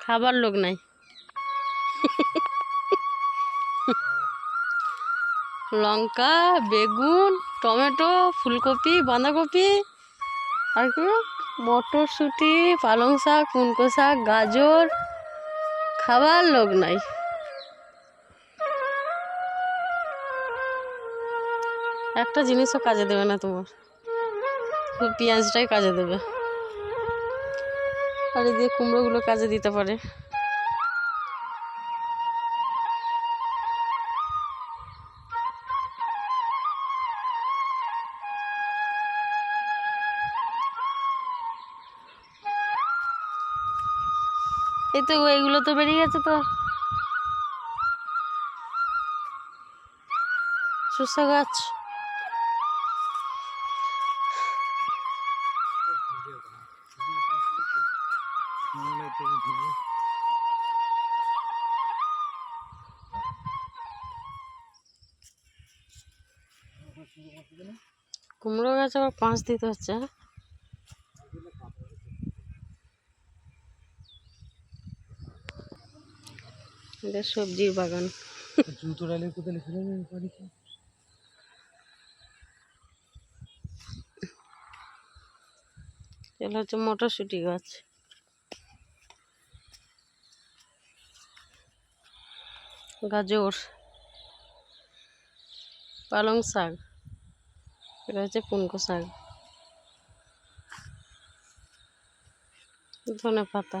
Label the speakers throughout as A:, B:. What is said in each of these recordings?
A: খাবার লোক নাই। লঙ্কা, বেগুন, টমেটো, ফুলকপি, বাঁধাকপি, আর কি মটরশুঁটি, পালং শাক কুনকো শাক, গাজর, খাবার লোক নাই। একটা জিনিসও কাজে দেবে না তোমার। পেঁয়াজটাই কাজে দেবে। আর এদিকে কুমড়োগুলো কাজে দিতে পারে। এই তো এইগুলো তো বেরিয়ে গেছে তো। শসা গাছ। কুমড়ো গাছ আবার পাঁচ দিতে হচ্ছে? এটা সবজির বাগান।
B: জুতো ডালে কোথায় লিখে পারি
A: এগুলো হচ্ছে মটরশুঁটি গাছ। গাজর, পালং শাক, এটা হচ্ছে পুনকো শাক। ধনে পাতা।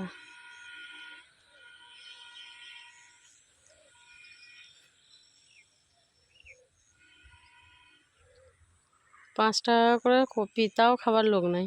A: পাঁচ টাকা করে কপি, তাও খাবার লোক নাই।